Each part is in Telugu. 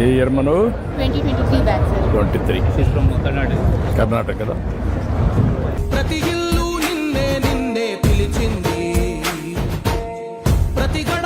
ఏ ఇయర్ మనం ట్వంటీ త్రీ. కర్ణాటక ప్రతి ఇల్లు పిలిచింది. ప్రతి గడ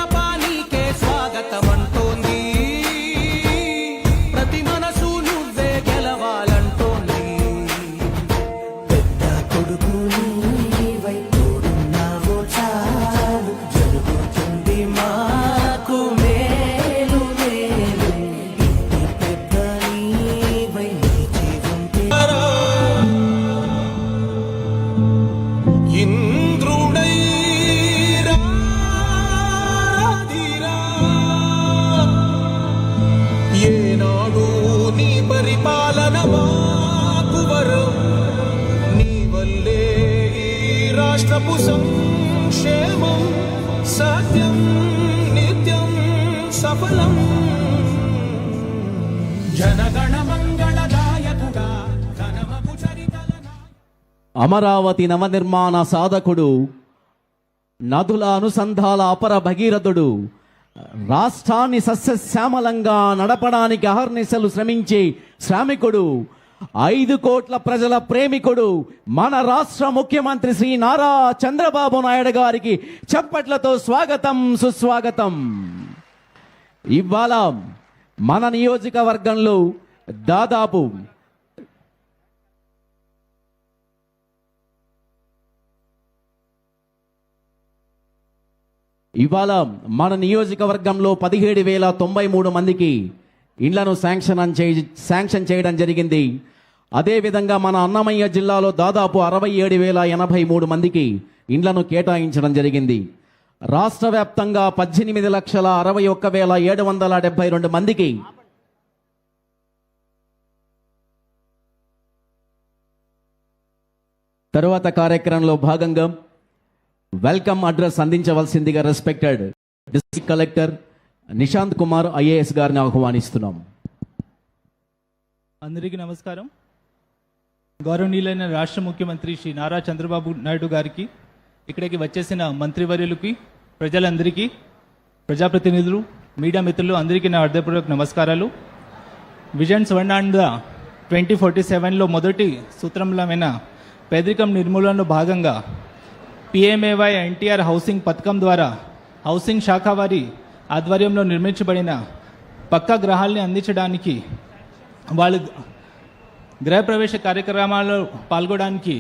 రాష్ట్రపు సంక్షేమం సత్యం నిత్యం సఫలం. అమరావతి నవనిర్మాణ సాధకుడు నదుల అనుసంధాల అపర భగీరథుడు రాష్ట్రాన్ని సస్యశ్యామలంగా నడపడానికి అహర్నిశలు శ్రమించే శ్రామికుడు ఐదు కోట్ల ప్రజల ప్రేమికుడు మన రాష్ట్ర ముఖ్యమంత్రి శ్రీ నారా చంద్రబాబు నాయుడు గారికి చప్పట్లతో స్వాగతం సుస్వాగతం. ఇవాళ మన నియోజకవర్గంలో దాదాపు ఇవాళ మన నియోజకవర్గంలో పదిహేడు వేల తొంభై మూడు మందికి ఇండ్లను శాంక్షన్ చేయి శాంక్షన్ చేయడం జరిగింది. అదేవిధంగా మన అన్నమయ్య జిల్లాలో దాదాపు అరవై ఏడు వేల ఎనభై మూడు మందికి ఇండ్లను కేటాయించడం జరిగింది. రాష్ట్ర వ్యాప్తంగా పద్దెనిమిది లక్షల అరవై ఒక్క వేల ఏడు వందల డెబ్బై రెండు మందికి తరువాత కార్యక్రమంలో భాగంగా welcome address అందించవలసిందిగా respected district collector Nishant Kumar IAS గారిని ఆహ్వానిస్తున్నాం. అందరికీ నమస్కారం. గౌరవనీయులైన రాష్ట్ర ముఖ్యమంత్రి శ్రీ నారా చంద్రబాబు నాయుడు గారికి ఇక్కడికి వచ్చేసిన మంత్రివర్యులకి ప్రజలందరికీ ప్రజాప్రతినిధులు మీడియా మిత్రులు అందరికీ నా హృదయపూర్వక నమస్కారాలు. విజన్ స్వర్ణాండ ట్వంటీ ఫార్టీ సెవెన్లో మొదటి సూత్రంలమైన పేదరికం నిర్మూలనలో భాగంగా పిఎంఏవై ఎన్టీఆర్ హౌసింగ్ పథకం ద్వారా హౌసింగ్ శాఖ వారి ఆధ్వర్యంలో నిర్మించబడిన పక్కా గ్రహాల్ని అందించడానికి వాళ్ళు గృహప్రవేశ కార్యక్రమాల్లో పాల్గొనడానికి